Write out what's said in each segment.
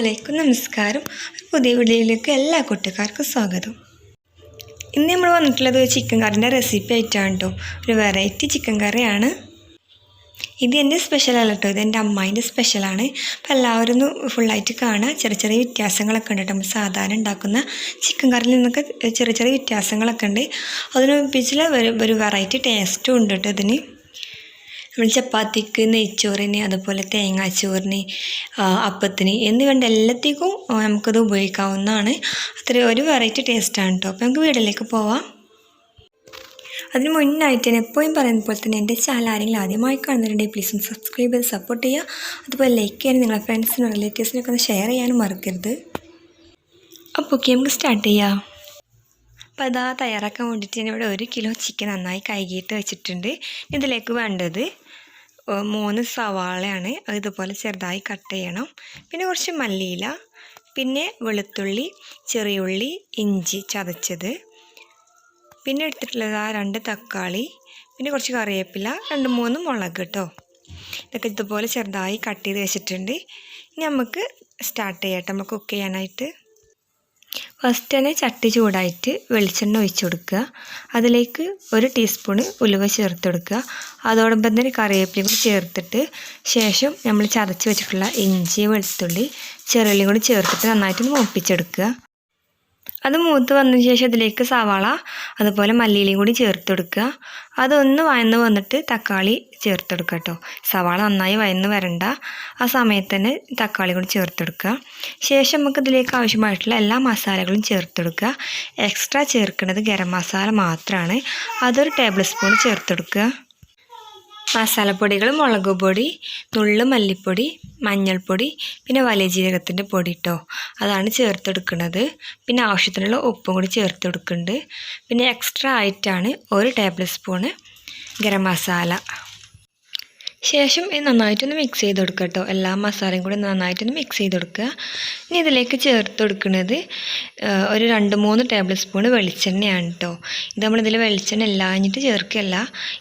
അലൈക്കും നമസ്കാരം. ഒരു പുതിയ വീഡിയോയിലേക്ക് എല്ലാ കൂട്ടുകാർക്കും സ്വാഗതം. ഇന്ന് നമ്മൾ വന്നിട്ടുള്ളത് ചിക്കൻ കറിന്റെ റെസിപ്പി ആയിട്ടാണ് കേട്ടോ ഒരു വെറൈറ്റി ചിക്കൻ കറിയാണ് ഇത് എന്റെ സ്പെഷ്യലല്ല കേട്ടോ ഇത് എന്റെ അമ്മായിന്റെ സ്പെഷ്യലാണ് അപ്പോൾ എല്ലാവരും ഒന്ന് ഫുള്ളായിട്ട് കാണുക. ചെറിയ ചെറിയ വ്യത്യാസങ്ങളൊക്കെ ഉണ്ട് കേട്ടോ നമ്മൾ സാധാരണ ഉണ്ടാക്കുന്ന ചിക്കൻ കറിയിൽ നിന്നൊക്കെ ചെറിയ ചെറിയ വ്യത്യാസങ്ങളൊക്കെ ഉണ്ട്. അതിനൊപ്പിച്ചുള്ള ഒരു വെറൈറ്റി ടേസ്റ്റും ഉണ്ട് കേട്ടോ ഇതിന്. നമ്മൾ ചപ്പാത്തിക്ക് നെയ്ച്ചോറിന് അതുപോലെ തേങ്ങാച്ചോറിന് അപ്പത്തിന് എന്ന് വേണ്ട എല്ലാത്തേക്കും നമുക്കത് ഉപയോഗിക്കാവുന്നതാണ്. അത്ര ഒരു വെറൈറ്റി ടേസ്റ്റാണ് കേട്ടോ അപ്പോൾ നമുക്ക് വീട്ടിലേക്ക് പോവാം. അതിന് മുന്നായിട്ട് ഞാൻ എപ്പോഴും പറയുന്ന പോലെ തന്നെ എന്റെ ചാനൽ ആരെങ്കിലും ആദ്യമായി കാണുന്നുണ്ടെങ്കിൽ പ്ലീസ് ഒന്ന് സബ്സ്ക്രൈബ് ചെയ്ത് സപ്പോർട്ട് ചെയ്യുക. അതുപോലെ ലൈക്ക് ചെയ്യാനും നിങ്ങളുടെ ഫ്രണ്ട്സിനും റിലേറ്റീവ്സിനൊക്കെ ഒന്ന് ഷെയർ ചെയ്യാനും മറക്കരുത്. അപ്പോൾ ഓക്കെ നമുക്ക് സ്റ്റാർട്ട് ചെയ്യാം. അപ്പോൾ ഇതാ തയ്യാറാക്കാൻ വേണ്ടിയിട്ട് ഞാൻ ഇവിടെ ഒരു കിലോ ചിക്കൻ നന്നായി കഴുകിയിട്ട് വെച്ചിട്ടുണ്ട്. ഇതിലേക്ക് വേണ്ടത് മൂന്ന് സവാളയാണ്. ഇതുപോലെ ചെറുതായി കട്ട് ചെയ്യണം. പിന്നെ കുറച്ച് മല്ലിയില പിന്നെ വെളുത്തുള്ളി ചെറിയുള്ളി ഇഞ്ചി ചതച്ചത്. പിന്നെ എടുത്തിട്ടുള്ളത് ആ രണ്ട് തക്കാളി പിന്നെ കുറച്ച് കറിവേപ്പില രണ്ട് മൂന്ന് മുളക് കേട്ടോ ഇതൊക്കെ ഇതുപോലെ ചെറുതായി കട്ട് ചെയ്ത് വെച്ചിട്ടുണ്ട്. ഇനി നമുക്ക് സ്റ്റാർട്ട് ചെയ്യട്ടെ നമുക്ക് കുക്ക് ചെയ്യാനായിട്ട്. ഫസ്റ്റ് തന്നെ ചട്ടി ചൂടായിട്ട് വെളിച്ചെണ്ണ ഒഴിച്ചു കൊടുക്കുക. അതിലേക്ക് ഒരു ടീസ്പൂണ് ഉലുവ ചേർത്ത് കൊടുക്കുക. അതോടൊപ്പം തന്നെ കറിവേപ്പിലയും കൂടി ചേർത്തിട്ട് ശേഷം നമ്മൾ ചതച്ച് വെച്ചിട്ടുള്ള ഇഞ്ചി വെളുത്തുള്ളി ചെറുള്ളിയും കൂടി ചേർത്തിട്ട് നന്നായിട്ടൊന്ന് മൂപ്പിച്ചെടുക്കുക. അത് മൂത്ത് വന്ന ശേഷം അതിലേക്ക് സവാള അതുപോലെ മല്ലിയിലയും കൂടി ചേർത്ത് കൊടുക്കുക. അതൊന്ന് വയന്ന് വന്നിട്ട് തക്കാളി ചേർത്ത് കൊടുക്കുക കേട്ടോ. സവാള നന്നായി വയന്ന് വരണ്ട. ആ സമയത്ത് തന്നെ തക്കാളി കൂടി ചേർത്ത് കൊടുക്കുക. ശേഷം നമുക്ക് ഇതിലേക്ക് ആവശ്യമായിട്ടുള്ള എല്ലാ മസാലകളും ചേർത്ത് കൊടുക്കുക. എക്സ്ട്രാ ചേർക്കുന്നത് ഗരം മസാല മാത്രമാണ്. അതൊരു ടേബിൾ സ്പൂൺ ചേർത്ത് കൊടുക്കുക. മസാലപ്പൊടികൾ മുളക് പൊടി നുള്ളു മല്ലിപ്പൊടി മഞ്ഞൾപ്പൊടി പിന്നെ വലിയ ജീരകത്തിന്റെ പൊടി കേട്ടോ അതാണ് ചേർത്തെടുക്കുന്നത് പിന്നെ ആവശ്യത്തിനുള്ള ഉപ്പും കൂടി ചേർത്ത് കൊടുക്കുന്നുണ്ട് പിന്നെ എക്സ്ട്രാ ആയിട്ടാണ് ഒരു ടേബിൾ സ്പൂണ് ഗരം മസാല. ശേഷം ഇത് നന്നായിട്ടൊന്ന് മിക്സ് ചെയ്ത് കൊടുക്കുക കേട്ടോ. എല്ലാ മസാലയും കൂടി നന്നായിട്ടൊന്ന് മിക്സ് ചെയ്ത് കൊടുക്കുക ഇനി ഇതിലേക്ക് ചേർത്ത് കൊടുക്കുന്നത് ഒരു രണ്ട് മൂന്ന് ടേബിൾ സ്പൂൺ വെളിച്ചെണ്ണയാണ് കേട്ടോ. ഇത് നമ്മളിതിൽ വെളിച്ചെണ്ണ ഇല്ലാഞ്ഞിട്ട് ചേർക്കുകയല്ല.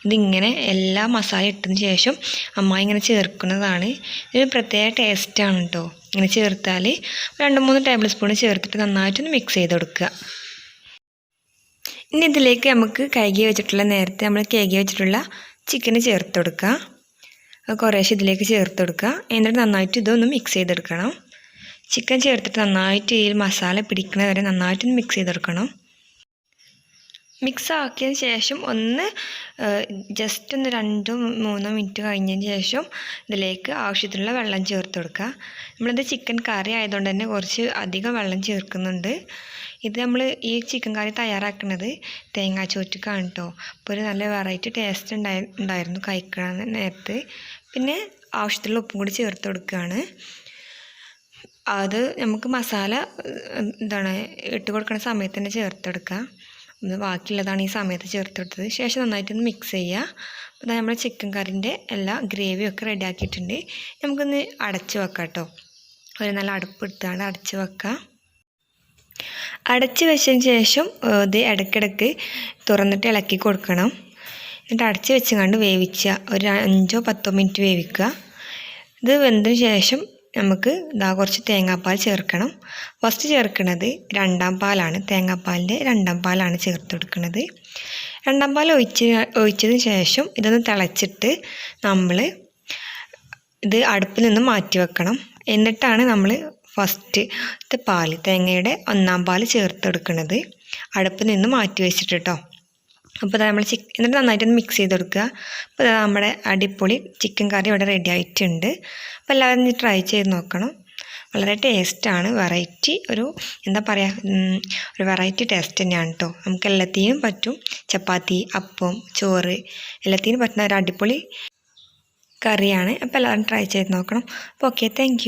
ഇതിങ്ങനെ എല്ലാ മസാല ഇട്ടതിന് ശേഷം അമ്മ ഇങ്ങനെ ചേർക്കുന്നതാണ്. ഇതൊരു പ്രത്യേക ടേസ്റ്റാണ് കേട്ടോ. ഇങ്ങനെ ചേർത്താൽ രണ്ട് മൂന്ന് ടേബിൾ സ്പൂൺ ചേർത്തിട്ട് നന്നായിട്ടൊന്ന് മിക്സ് ചെയ്ത് കൊടുക്കുക ഇനി ഇതിലേക്ക് നമുക്ക് കഴുകി വെച്ചിട്ടുള്ള നേരത്തെ നമ്മൾ കഴുകി വെച്ചിട്ടുള്ള ചിക്കന് ചേർത്ത് കൊടുക്കുക. കുറേശ്ശെ ഇതിലേക്ക് ചേർത്ത് കൊടുക്കുക എന്നിട്ട് നന്നായിട്ട് ഇതൊന്ന് മിക്സ് ചെയ്തെടുക്കണം. ചിക്കൻ ചേർത്തിട്ട് നന്നായിട്ട് ഈ മസാല പിടിക്കണ വരെ നന്നായിട്ടൊന്ന് മിക്സ് ചെയ്തെടുക്കണം. മിക്സ് ആക്കിയതിന് ശേഷം ഒന്ന് ജസ്റ്റ് ഒന്ന് രണ്ടോ മൂന്നോ മിനിറ്റ് കഴിഞ്ഞതിന് ശേഷം ഇതിലേക്ക് ആവശ്യത്തിനുള്ള വെള്ളം ചേർത്ത് കൊടുക്കുക നമ്മളിത് ചിക്കൻ കറി ആയതുകൊണ്ട് തന്നെ കുറച്ച് അധികം വെള്ളം ചേർക്കുന്നുണ്ട്. ഇത് നമ്മൾ ഈ ചിക്കൻ കറി തയ്യാറാക്കുന്നത് തേങ്ങാച്ചോറ്റക്കാണ് കേട്ടോ അപ്പോൾ ഒരു നല്ല വെറൈറ്റി ടേസ്റ്റ് ഉണ്ടായി ഉണ്ടായിരുന്നു കഴിക്കണ നേരത്ത്. പിന്നെ ആവശ്യത്തിലുള്ള ഉപ്പും കൂടി ചേർത്ത് കൊടുക്കുകയാണ്. അത് നമുക്ക് മസാല എന്താണ് ഇട്ട് കൊടുക്കുന്ന സമയത്ത് തന്നെ ചേർത്തെടുക്കാം ഒന്ന് ബാക്കിയുള്ളതാണ് ഈ സമയത്ത് ചേർത്തെടുത്തത് ശേഷം നന്നായിട്ടൊന്ന് മിക്സ് ചെയ്യുക. അപ്പോൾ നമ്മുടെ ചിക്കൻ കറിന്റെ എല്ലാ ഗ്രേവിയൊക്കെ റെഡിയാക്കിയിട്ടുണ്ട് നമുക്കൊന്ന് അടച്ച് വെക്കാം കേട്ടോ. ഒരു നല്ല അടുപ്പെടുത്താണ് അടച്ച് വെക്കുക. അടച്ച് വെച്ചതിന് ശേഷം ഇത് ഇടയ്ക്കിടയ്ക്ക് തുറന്നിട്ട് ഇളക്കി കൊടുക്കണം. എന്നിട്ട് അടച്ച് വെച്ചുകൊണ്ട് വേവിക്കുക ഒരു അഞ്ചോ പത്തോ മിനിറ്റ് വേവിക്കുക. ഇത് വെന്തതിന് ശേഷം നമുക്ക് ഇതാ കുറച്ച് തേങ്ങാപ്പാൽ ചേർക്കണം. ഫസ്റ്റ് ചേർക്കുന്നത് രണ്ടാം പാലാണ്. തേങ്ങാപ്പാലിന്റെ രണ്ടാം പാലാണ് ചേർത്ത് കൊടുക്കുന്നത് രണ്ടാം പാൽ ഒഴിച്ച് ഒഴിച്ചതിന് ശേഷം ഇതൊന്ന് തിളച്ചിട്ട് നമ്മൾ ഇത് അടുപ്പിൽ നിന്ന് മാറ്റി വെക്കണം. എന്നിട്ടാണ് നമ്മൾ ഫസ്റ്റ് പാൽ തേങ്ങയുടെ ഒന്നാം പാൽ ചേർത്തെടുക്കുന്നത് അടുപ്പിൽ നിന്ന് മാറ്റി വെച്ചിട്ട് കേട്ടോ അപ്പോൾ നമ്മൾ ചിക്ക് എന്നിട്ട് നന്നായിട്ടൊന്ന് മിക്സ് ചെയ്ത് കൊടുക്കുക അപ്പോൾ നമ്മുടെ അടിപൊളി ചിക്കൻ കറി ഇവിടെ റെഡി ആയിട്ടുണ്ട്. അപ്പോൾ എല്ലാവരും ട്രൈ ചെയ്ത് നോക്കണം. വളരെ ടേസ്റ്റാണ് വെറൈറ്റി ഒരു എന്താ പറയുക ഒരു വെറൈറ്റി ടേസ്റ്റ് തന്നെയാണ് കേട്ടോ നമുക്ക് എല്ലാത്തിനും പറ്റും. ചപ്പാത്തി അപ്പം ചോറ് എല്ലാത്തിനും പറ്റുന്ന ഒരു അടിപൊളി കറിയാണ് അപ്പോൾ എല്ലാവരും ട്രൈ ചെയ്ത് നോക്കണം. അപ്പോൾ ഓക്കെ താങ്ക്